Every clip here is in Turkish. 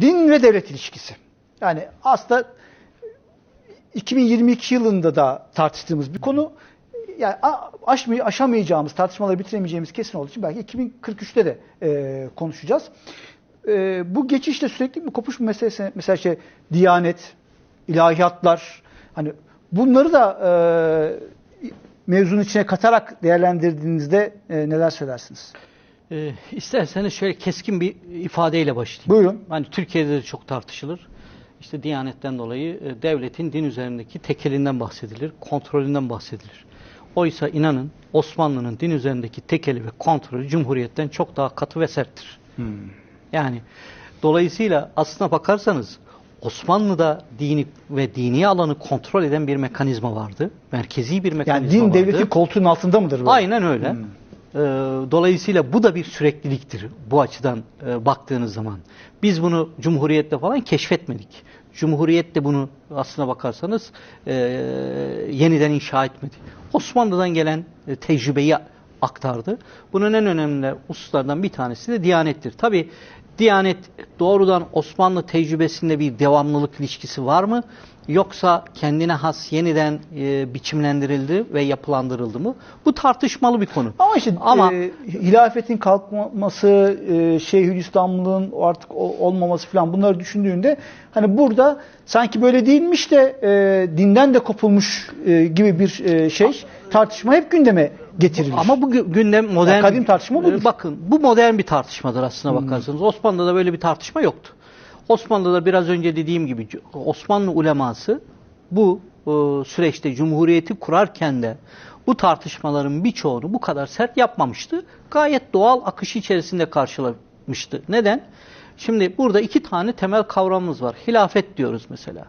din ve devlet ilişkisi. Yani aslında 2022 yılında da tartıştığımız bir konu. Yani aşmay aşamayacağımız, tartışmaları bitiremeyeceğimiz kesin olduğu için belki 2043'te de e, konuşacağız. E, bu geçişte sürekli bir kopuş meselesi, mesela şey, diyanet, ilahiyatlar, hani bunları da e, mevzunun içine katarak değerlendirdiğinizde e, neler söylersiniz? Ee, isterseniz şöyle keskin bir ifadeyle başlayayım. Buyurun. Hani Türkiye'de de çok tartışılır. İşte Diyanet'ten dolayı e, devletin din üzerindeki tekelinden bahsedilir, kontrolünden bahsedilir. Oysa inanın Osmanlı'nın din üzerindeki tekeli ve kontrolü Cumhuriyet'ten çok daha katı ve serttir. Yani dolayısıyla aslına bakarsanız Osmanlı'da dini ve dini alanı kontrol eden bir mekanizma vardı. Merkezi bir mekanizma Yani din vardı. devletin koltuğunun altında mıdır? böyle? Aynen öyle. Hmm. Ee, dolayısıyla bu da bir sürekliliktir bu açıdan e, baktığınız zaman. Biz bunu Cumhuriyet'te falan keşfetmedik. Cumhuriyet de bunu aslına bakarsanız e, yeniden inşa etmedi. Osmanlı'dan gelen e, tecrübeyi aktardı. Bunun en önemli hususlardan bir tanesi de Diyanet'tir. Tabi Diyanet doğrudan Osmanlı tecrübesinde bir devamlılık ilişkisi var mı? Yoksa kendine has yeniden e, biçimlendirildi ve yapılandırıldı mı? Bu tartışmalı bir konu. Ama işte Ama- e, hilafetin kalkması, e, Şeyhülislamlığın artık olmaması falan bunları düşündüğünde hani burada sanki böyle değilmiş de e, dinden de kopulmuş e, gibi bir e, şey tartışma hep gündeme getirilir. Ama bu gü- gündem modern... Kadim tartışma budur. Ee, Bakın bu modern bir tartışmadır aslına bakarsanız. Osmanlı'da böyle bir tartışma yoktu. Osmanlı'da biraz önce dediğim gibi Osmanlı uleması bu e, süreçte Cumhuriyeti kurarken de bu tartışmaların birçoğunu bu kadar sert yapmamıştı. Gayet doğal akışı içerisinde karşılamıştı. Neden? Şimdi burada iki tane temel kavramımız var. Hilafet diyoruz mesela.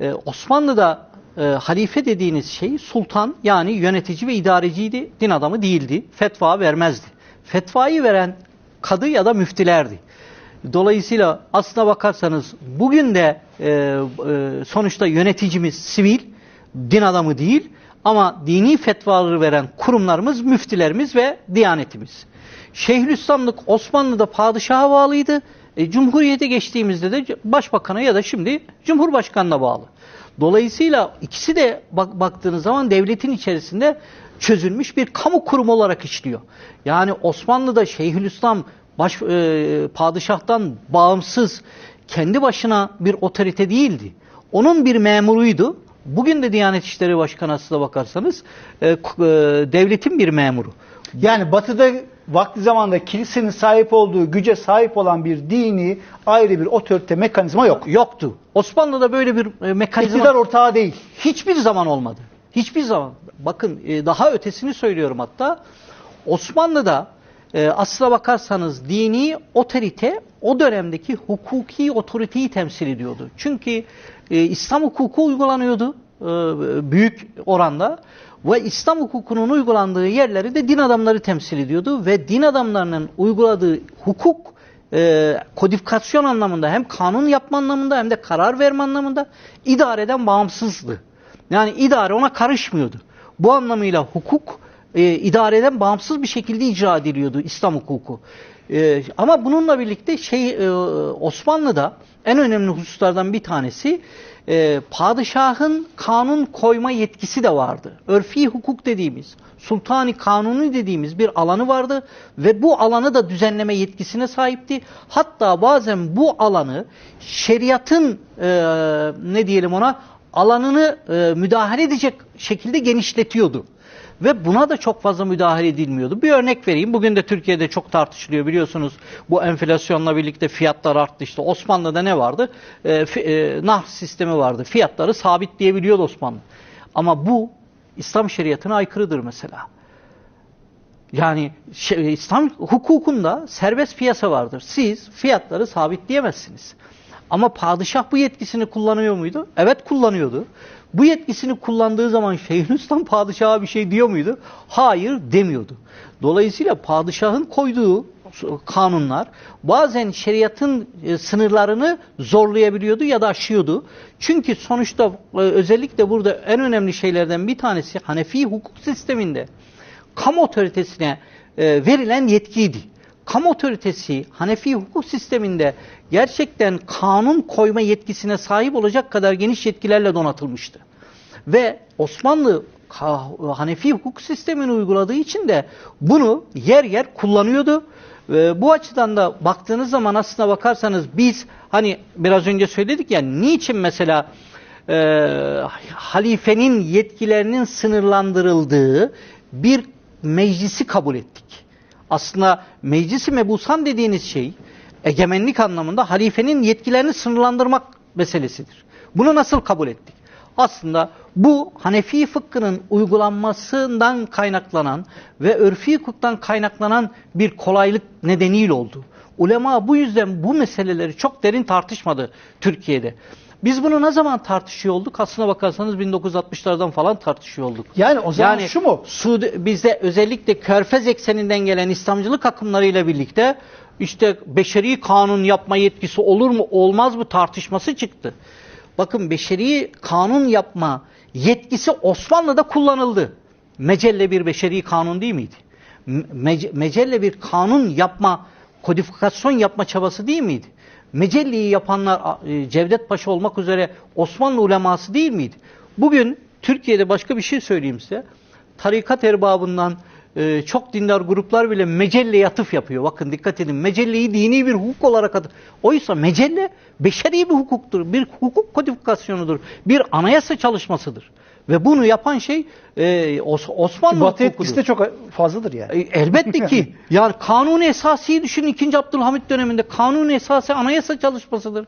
Ee, Osmanlı'da e, halife dediğiniz şey sultan yani yönetici ve idareciydi. Din adamı değildi. Fetva vermezdi. Fetvayı veren kadı ya da müftilerdi. Dolayısıyla aslına bakarsanız bugün de e, e, sonuçta yöneticimiz sivil, din adamı değil ama dini fetvaları veren kurumlarımız müftilerimiz ve diyanetimiz. Şeyhülislamlık Osmanlı'da padişaha bağlıydı. E, Cumhuriyete geçtiğimizde de başbakana ya da şimdi Cumhurbaşkanı'na bağlı. Dolayısıyla ikisi de bak, baktığınız zaman devletin içerisinde çözülmüş bir kamu kurumu olarak işliyor. Yani Osmanlı'da Şeyhülislam baş, e, padişahtan bağımsız kendi başına bir otorite değildi. Onun bir memuruydu. Bugün de Diyanet İşleri Başkanı aslına bakarsanız e, e, devletin bir memuru. Yani batıda vakti zamanda kilisenin sahip olduğu güce sahip olan bir dini ayrı bir otorite mekanizma yok. Yoktu. Osmanlı'da böyle bir e, mekanizma İktidar ortağı değil. hiçbir zaman olmadı. Hiçbir zaman. Bakın e, daha ötesini söylüyorum hatta. Osmanlı'da e, aslına bakarsanız dini otorite o dönemdeki hukuki otoriteyi temsil ediyordu. Çünkü e, İslam hukuku uygulanıyordu e, büyük oranda ve İslam hukukunun uygulandığı yerleri de din adamları temsil ediyordu ve din adamlarının uyguladığı hukuk e, kodifikasyon anlamında hem kanun yapma anlamında hem de karar verme anlamında idareden bağımsızdı. Yani idare ona karışmıyordu. Bu anlamıyla hukuk e, idareden bağımsız bir şekilde icra ediliyordu İslam hukuku. E, ama bununla birlikte şey e, Osmanlı'da en önemli hususlardan bir tanesi e, padişahın kanun koyma yetkisi de vardı. Örfi hukuk dediğimiz, sultani kanunu dediğimiz bir alanı vardı ve bu alanı da düzenleme yetkisine sahipti. Hatta bazen bu alanı şeriatın e, ne diyelim ona alanını e, müdahale edecek şekilde genişletiyordu. Ve buna da çok fazla müdahale edilmiyordu. Bir örnek vereyim. Bugün de Türkiye'de çok tartışılıyor biliyorsunuz. Bu enflasyonla birlikte fiyatlar arttı. İşte Osmanlı'da ne vardı? E, e, nah sistemi vardı. Fiyatları sabitleyebiliyordu Osmanlı. Ama bu İslam şeriatına aykırıdır mesela. Yani şey, İslam hukukunda serbest piyasa vardır. Siz fiyatları sabitleyemezsiniz. Ama padişah bu yetkisini kullanıyor muydu? Evet kullanıyordu. Bu yetkisini kullandığı zaman Şeyhülislam padişaha bir şey diyor muydu? Hayır demiyordu. Dolayısıyla padişahın koyduğu kanunlar bazen şeriatın e, sınırlarını zorlayabiliyordu ya da aşıyordu. Çünkü sonuçta e, özellikle burada en önemli şeylerden bir tanesi Hanefi hukuk sisteminde kamu otoritesine e, verilen yetkiydi. Kamu otoritesi Hanefi hukuk sisteminde gerçekten kanun koyma yetkisine sahip olacak kadar geniş yetkilerle donatılmıştı. Ve Osmanlı Hanefi hukuk sistemini uyguladığı için de bunu yer yer kullanıyordu. Ve bu açıdan da baktığınız zaman aslına bakarsanız biz hani biraz önce söyledik ya niçin mesela e, halifenin yetkilerinin sınırlandırıldığı bir meclisi kabul ettik. Aslında meclisi mebusan dediğiniz şey egemenlik anlamında halifenin yetkilerini sınırlandırmak meselesidir. Bunu nasıl kabul ettik? Aslında bu Hanefi fıkhının uygulanmasından kaynaklanan ve örfi hukuktan kaynaklanan bir kolaylık nedeniyle oldu. Ulema bu yüzden bu meseleleri çok derin tartışmadı Türkiye'de. Biz bunu ne zaman tartışıyor olduk? Aslına bakarsanız 1960'lardan falan tartışıyor olduk. Yani o zaman şu mu? Suudi, bizde özellikle Körfez ekseninden gelen İslamcılık akımlarıyla birlikte işte beşeri kanun yapma yetkisi olur mu olmaz mı tartışması çıktı. Bakın beşeri kanun yapma yetkisi Osmanlı'da kullanıldı. Mecelle bir beşeri kanun değil miydi? Me- mecelle bir kanun yapma, kodifikasyon yapma çabası değil miydi? Mecelleyi yapanlar e, Cevdet Paşa olmak üzere Osmanlı uleması değil miydi? Bugün Türkiye'de başka bir şey söyleyeyim size. Tarikat erbabından e, çok dindar gruplar bile mecelle atıf yapıyor. Bakın dikkat edin. Mecelleyi dini bir hukuk olarak atıf. Oysa mecelle beşeri bir hukuktur. Bir hukuk kodifikasyonudur. Bir anayasa çalışmasıdır. Ve bunu yapan şey e, Os- Osmanlı Batı etkisi de çok fazladır yani. E, Elbette ki. Yani kanun esası düşünün 2. Abdülhamit döneminde kanun esası anayasa çalışmasıdır.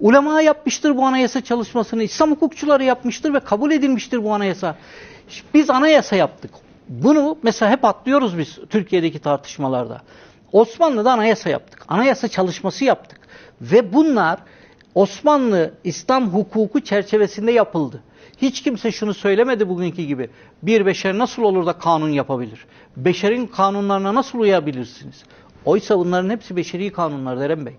Ulema yapmıştır bu anayasa çalışmasını. İslam hukukçuları yapmıştır ve kabul edilmiştir bu anayasa. Biz anayasa yaptık. Bunu mesela hep atlıyoruz biz Türkiye'deki tartışmalarda. Osmanlı'da anayasa yaptık. Anayasa çalışması yaptık. Ve bunlar Osmanlı İslam hukuku çerçevesinde yapıldı. Hiç kimse şunu söylemedi bugünkü gibi. Bir beşer nasıl olur da kanun yapabilir? Beşerin kanunlarına nasıl uyabilirsiniz? Oysa bunların hepsi beşeri kanunlar Eren Bey.